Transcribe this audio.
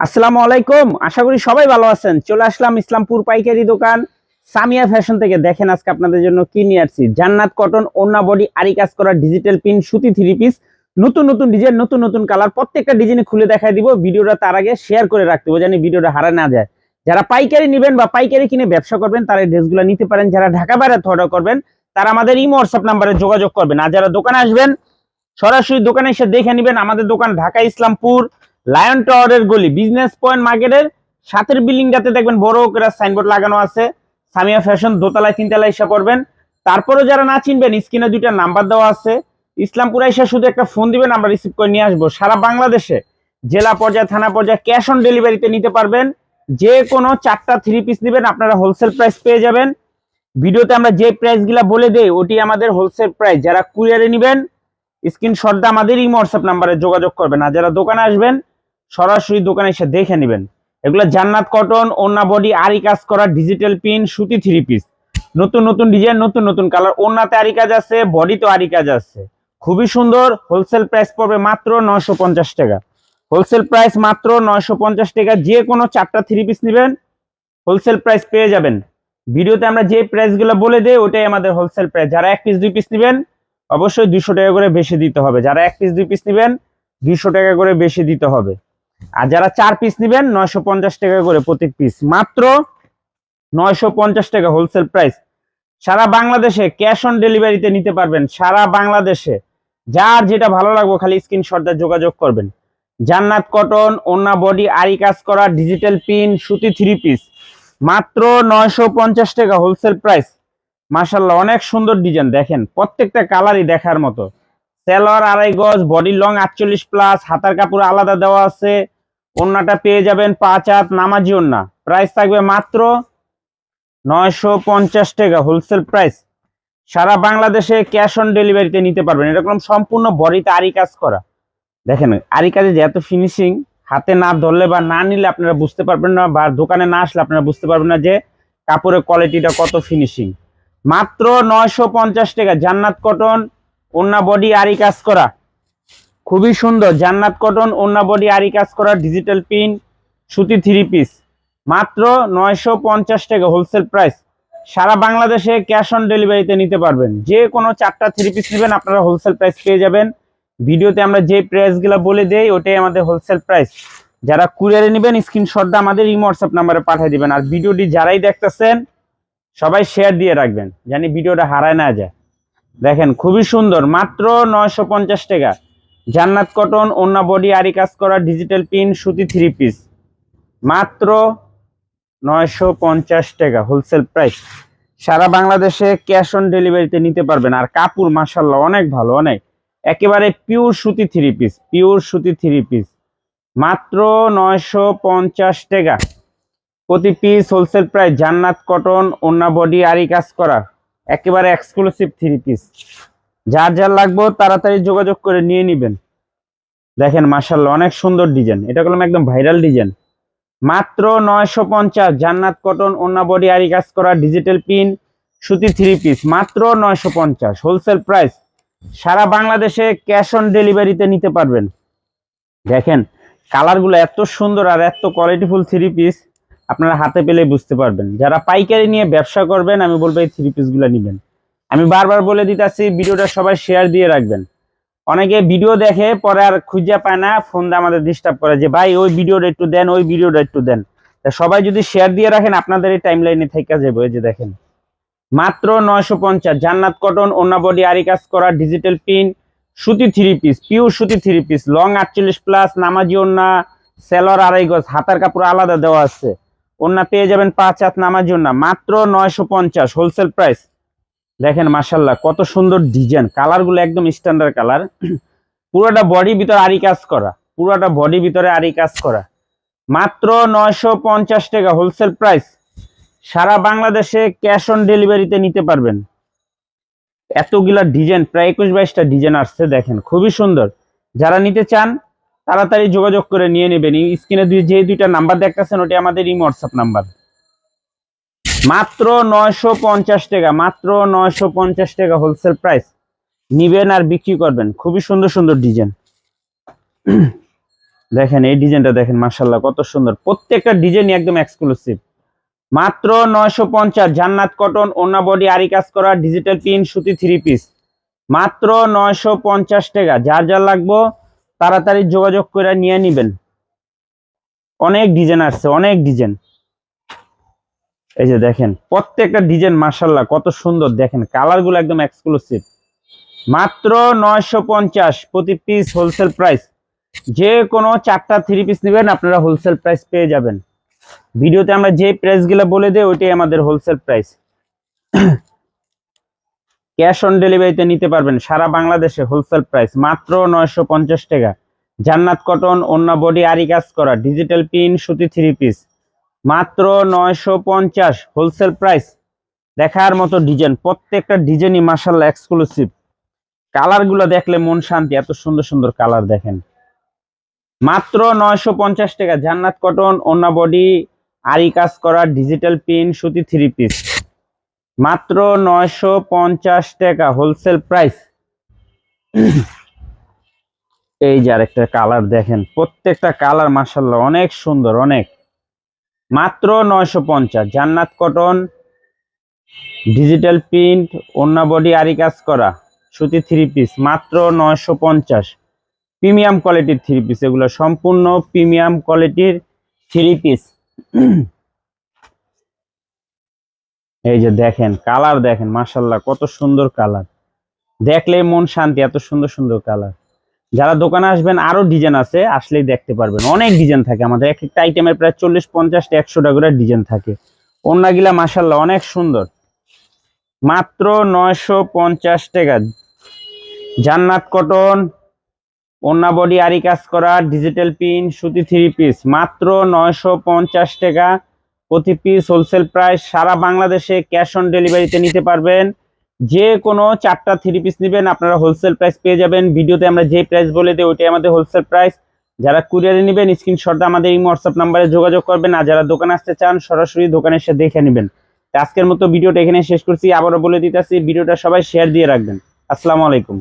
আসসালামু আলাইকুম। আশা করি সবাই ভালো আছেন। চলে আসলাম ইসলামপুর পাইকারি দোকান। সামিয়া ফ্যাশন থেকে দেখেন আজকে আপনাদের জন্য কি নিয়ে আসছি। জান্নাত কটন ওন্না বডি আরি কাজ করা ডিজিটাল পিন সুতি থ্রি পিস নতুন নতুন ডিজাইন নতুন নতুন কালার প্রত্যেকটা ডিজাইনে খুলে দেখাই দিব। ভিডিওটা তার আগে শেয়ার করে রাখতে হবে জানি ভিডিওটা হারা না যায়। যারা পাইকারি নেবেন বা পাইকারি কিনে ব্যবসা করবেন, তারা এই ড্রেসগুলো নিতে পারেন। যারা ঢাকা বাইরে অর্ডার করবেন, তারা আমাদের ইমো হোয়াটসঅ্যাপ নাম্বারে যোগাযোগ করবেন। আর যারা দোকানে আসবেন, সরাসরি দোকানে এসে দেখে নেবেন আমাদের দোকান ঢাকা ইসলামপুর। লায়ন টাওয়ারের গলি বিজনেস পয়েন্ট মার্কেটের সাতের বিল্ডিংটাতে দেখবেন বড় করে সাইনবোর্ড লাগানো আছে। সামিয়া ফ্যাশন দোতলায়, তিনতলায় এসে করবেন তারপরেও যারা না চিনবেন, স্ক্রিনে দুইটা নাম্বার দেওয়া আছে। ইসলামপুরে এসে শুধু একটা ফোন দিবেন, আমরা রিসিভ করে নিয়ে আসব। সারা বাংলাদেশে জেলা পর্যায়ে, থানা পর্যায়ে ক্যাশ অন ডেলিভারিতে নিতে পারবেন। যে কোনো চারটা থ্রি পিস নেবেন, আপনারা হোলসেল প্রাইস পেয়ে যাবেন। ভিডিওতে আমরা যে প্রাইসগুলো বলে দেই, ওটি আমাদের হোলসেল প্রাইস যারা কুরিয়ারে নেবেন স্ক্রিনশটটা আমাদের ইমো হোয়াটসঅ্যাপ নাম্বারে যোগাযোগ করবেন। আর যারা দোকানে আসবেন সরাসরি দোকানে এসে দেখে নেবেন। এগুলো জান্নাত কটন ওন্না বডি আরি কাজ করা ডিজিটাল পিন সুতি থ্রি পিস নতুন নতুন ডিজাইন নতুন নতুন কালার ওন্নাতে আরি কাজ আছে বডিতে আরি কাজ আছে। খুবই সুন্দর হোলসেল প্রাইস পড়বে মাত্র নয়শো পঞ্চাশ টাকা। হোলসেল প্রাইস মাত্র নয়শো পঞ্চাশ টাকা। যে কোনো চারটা থ্রি পিস নেবেন হোলসেল প্রাইস পেয়ে যাবেন। ভিডিওতে আমরা যে প্রাইসগুলো বলে দিই, ওটাই আমাদের হোলসেল প্রাইস যারা এক পিস দুই পিস নেবেন, অবশ্যই দুশো টাকা করে বেশি দিতে হবে। যারা এক পিস দুই পিস নেবেন দুইশো টাকা করে বেশি দিতে হবে। আর যারা চার পিস নেবেন, নয়শো পঞ্চাশ টাকা করে প্রত্যেক পিস মাত্র নয়শো পঞ্চাশ টাকা হোলসেল প্রাইস সারা বাংলাদেশে ক্যাশ অন ডেলিভারিতে নিতে পারবেন, সারা বাংলাদেশে। যার যেটা ভালো লাগবে, খালি স্ক্রিনশটটা যোগাযোগ করবেন। জান্নাত কটন ওন্না বডি আরি কাজ করা ডিজিটাল পিন সুতি থ্রি পিস মাত্র নয়শো পঞ্চাশ টাকা হোলসেল প্রাইস মাশাল্লাহ অনেক সুন্দর ডিজাইন দেখেন, প্রত্যেকটা কালারই দেখার মতো। সেলর, আড়াই গজ বডি লং আটচল্লিশ প্লাস হাতার কাপড় আলাদা দেওয়া আছে। ওন্নাটা পেয়ে যাবেন পাঁচ হাত নামাজি ওন্না প্রাইস থাকবে মাত্র নয়শো পঞ্চাশ টাকা হোলসেল প্রাইস সারা বাংলাদেশে ক্যাশ অন ডেলিভারিতে নিতে পারবেন। এরকম সম্পূর্ণ বডিতে আরি কাজ করা। দেখেন আরি কাজে যে এত ফিনিশিং হাতে না ধরলে বা না নিলে আপনারা বুঝতে পারবেন না, বা দোকানে না আসলে আপনারা বুঝতে পারবেন না যে কাপড়ের কোয়ালিটিটা কত ফিনিশিং মাত্র নয়শো পঞ্চাশ টাকা, জান্নাত কটন ওন্না বডি আরি কাজ করা। খুবই সুন্দর। জান্নাত কটন ওন্না বডি আরি কাজ করা ডিজিটাল পিন সুতি থ্রি পিস মাত্র নয়শো পঞ্চাশ টাকা হোলসেল প্রাইস সারা বাংলাদেশে ক্যাশ অন ডেলিভারিতে নিতে পারবেন। যে কোনো চারটা থ্রি পিস নেবেন, আপনারা হোলসেল প্রাইস পেয়ে যাবেন। ভিডিওতে আমরা যে প্রাইসগুলো বলে দেই, ওটাই আমাদের হোলসেল প্রাইস যারা কুরিয়ারে নেবেন স্ক্রিনশটটা আমাদের ইমো হোয়াটসঅ্যাপ নাম্বারে পাঠিয়ে দিবেন। আর ভিডিওটি যারাই দেখতেছেন, সবাই শেয়ার দিয়ে রাখবেন জানি ভিডিওটা হারায় না যায়। দেখেন, খুবই সুন্দর। মাত্র নয়শো পঞ্চাশ টাকা। জান্নাত কটন ওন্না বডি আরি কাজ করা ডিজিটাল পিন সুতি থ্রি পিস মাত্র নয়শো পঞ্চাশ টাকা হোলসেল প্রাইস সারা বাংলাদেশে ক্যাশ অন ডেলিভারিতে নিতে পারবেন। আর কাপড় মাসাল্লাহ অনেক ভালো, অনেক। একেবারে পিওর সুতি থ্রি পিস পিওর সুতি থ্রি পিস মাত্র নয়শো পঞ্চাশ টাকা। প্রতি piece wholesale price Jannat cotton ওন্না বডি আরি কাজ করা। একেবারে এক্সক্লুসিভ থ্রি পিস যার যার লাগবে তাড়াতাড়ি যোগাযোগ করে নিয়ে নেবেন। দেখেন মাসাল্লাহ অনেক সুন্দর ডিজাইন এটা করলাম একদম ভাইরাল ডিজাইন মাত্র নয়শো পঞ্চাশ জান্নাত কটন ওন্না বডি আরি কাজ করা ডিজিটাল পিন সুতি থ্রি পিস মাত্র নয়শো পঞ্চাশ। হোলসেল প্রাইস সারা বাংলাদেশে ক্যাশ অন ডেলিভারিতে নিতে পারবেন। দেখেন কালারগুলো এত সুন্দর আর এত কোয়ালিটিফুল থ্রি পিস আপনারা হাতে পেলে বুঝতে পারবেন। যারা পাইকারি নিয়ে ব্যবসা করবেন, আমি বলব এই থ্রি পিসগুলো নেবেন। আমি বারবার বলে দিতেছি, ভিডিওটা সবাই শেয়ার দিয়ে রাখবেন। অনেকে ভিডিও দেখে, পরে আর খুঁজে পায় না ফোন দিয়ে আমাদের ডিস্টার্ব করে যে, ভাই, ওই ভিডিওটা একটু দেন, ওই ভিডিওটা একটু দেন। সবাই যদি শেয়ার দিয়ে রাখেন, আপনাদের এই টাইম লাইনে থেকে যাবে যে দেখেন। মাত্র নয়শো পঞ্চাশ, জান্নাত কটন ওন্না বডি আরি কাজ করা ডিজিটাল পিন সুতি থ্রি পিস পিওর সুতি থ্রি পিস লং আটচল্লিশ প্লাস নামাজি ওন্না সেলর আড়াই গজ, হাতার কাপড় আলাদা দেওয়া আছে। ওন্না পেয়ে যাবেন পাঁচ হাত নামার জন্য। মাত্র নয়শো পঞ্চাশ হোলসেল প্রাইস দেখেন মাসাল্লাহ কত সুন্দর ডিজাইন কালারগুলো একদম স্ট্যান্ডার্ড কালার পুরোটা বডি ভিতরে আরি কাজ করা। পুরোটা বডি ভিতরে আরি কাজ করা। মাত্র নয়শো পঞ্চাশ টাকা হোলসেল প্রাইস সারা বাংলাদেশে ক্যাশ অন ডেলিভারিতে নিতে পারবেন। এতগুলা ডিজাইন প্রায় একুশ বাইশটা ডিজাইন আসছে, দেখেন, খুবই সুন্দর। যারা নিতে চান তাড়াতাড়ি যোগাযোগ করে নিয়ে নেবেন। স্ক্রিনে যে দুইটা নাম্বার দেখতেছেন ওটি আমাদের ইমো হোয়াটসঅ্যাপ নাম্বার। মাত্র নয়শো পঞ্চাশ টাকা, মাত্র নয়শো পঞ্চাশ টাকা হোলসেল প্রাইস নিবেন আর বিক্রি করবেন। খুবই সুন্দর সুন্দর ডিজাইন দেখেন, এই ডিজাইনটা দেখেন মার্শাল্লাহ কত সুন্দর। প্রত্যেকটা ডিজাইন একদম এক্সক্লুসিভ মাত্র নয়শো পঞ্চাশ, জান্নাত কটন ওনা বডি আরি কাজ করা ডিজিটাল পিন সুতি থ্রি পিস মাত্র নয়শো পঞ্চাশ টাকা, যার যার লাগবো তাড়াতাড়ি যোগাযোগ করে নিয়ে নিবেন। অনেক ডিজাইন আসছে, অনেক ডিজাইন। এই যে দেখেন, প্রত্যেকটা ডিজাইন মার্শাল্লাহ কত সুন্দর। দেখেন কালারগুলো একদম এক্সক্লুসিভ মাত্র নয়শো পঞ্চাশ প্রতি পিস হোলসেল প্রাইস যে কোনো চারটা থ্রি পিস নেবেন, আপনারা হোলসেল প্রাইস পেয়ে যাবেন। ভিডিওতে আমরা যে প্রাইসগুলো বলে দিই, ওইটাই আমাদের হোলসেল প্রাইস ক্যাশ অন ডেলিভারিতে নিতে পারবেন সারা বাংলাদেশে হোলসেল প্রাইস। মাত্র নয়শো পঞ্চাশ টাকা। জান্নাত কটন অন্য বডি, আরি কাজ করা, ডিজিটাল পিন, সুতি থ্রি পিস। মাত্র নয়শো পঞ্চাশ হোলসেল প্রাইস। দেখার মতো ডিজাইন, প্রত্যেকটা ডিজাইনই মাসাল্লাহ এক্সক্লুসিভ কালারগুলো দেখলে মন শান্তি, এত সুন্দর সুন্দর কালার দেখেন। মাত্র নয়শো পঞ্চাশ টাকা। জান্নাত কটন অন্য বডি, আরি কাজ করা, ডিজিটাল পিন, সুতি থ্রি পিস। মাত্র নয়শো পঞ্চাশ টাকা হোলসেল প্রাইস এই যে আরেকটা কালার দেখেন, প্রত্যেকটা কালার মাসাল্লাহ অনেক সুন্দর, অনেক। মাত্র নয়শো পঞ্চাশ, জান্নাত কটন ডিজিটাল প্রিন্ট অন্য বডি আরি কাজ করা, সুতি থ্রি পিস মাত্র নয়শো পঞ্চাশ। প্রিমিয়াম কোয়ালিটির থ্রি পিস এগুলো সম্পূর্ণ প্রিমিয়াম কোয়ালিটির থ্রি পিস এই যে দেখেন কালার দেখেন মাসাল্লাহ কত সুন্দর কালার দেখলেই মন শান্তি, এত সুন্দর সুন্দর কালার যারা দোকানে আসবেন, আরও ডিজাইন আছে, আসলেই দেখতে পারবেন। অনেক ডিজাইন থাকে আমাদের। এক একটা আইটেমের প্রায় চল্লিশ পঞ্চাশটা একশোটা করে ডিজাইন থাকে। অন্যগুলা মাসাল্লাহ অনেক সুন্দর। মাত্র নয়শো পঞ্চাশ টাকা। জান্নাত কটন ওন্না বডি আরি কাজ করা ডিজিটাল পিন সুতি থ্রি পিস মাত্র নয়শো পঞ্চাশ টাকা। প্রতি পিস হোলসেল প্রাইস সারা বাংলাদেশে ক্যাশ অন ডেলিভারিতে নিতে পারবেন। যে কোনো চারটা থ্রি পিস নেবেন, আপনারা হোলসেল প্রাইস পেয়ে যাবেন। ভিডিওতে আমরা যে প্রাইস বলে দিই, ওইটাই আমাদের হোলসেল প্রাইস যারা কুরিয়ারে নেবেন স্ক্রিনশটটা আমাদের এই হোয়াটসঅ্যাপ নাম্বারে যোগাযোগ করবেন। আর যারা দোকানে আসতে চান, সরাসরি দোকানে এসে দেখে নেবেন। আজকের মতো ভিডিওটা এখানে শেষ করছি। আবারও বলে দিতেছি, ভিডিওটা সবাই শেয়ার দিয়ে রাখবেন। আসসালামু আলাইকুম।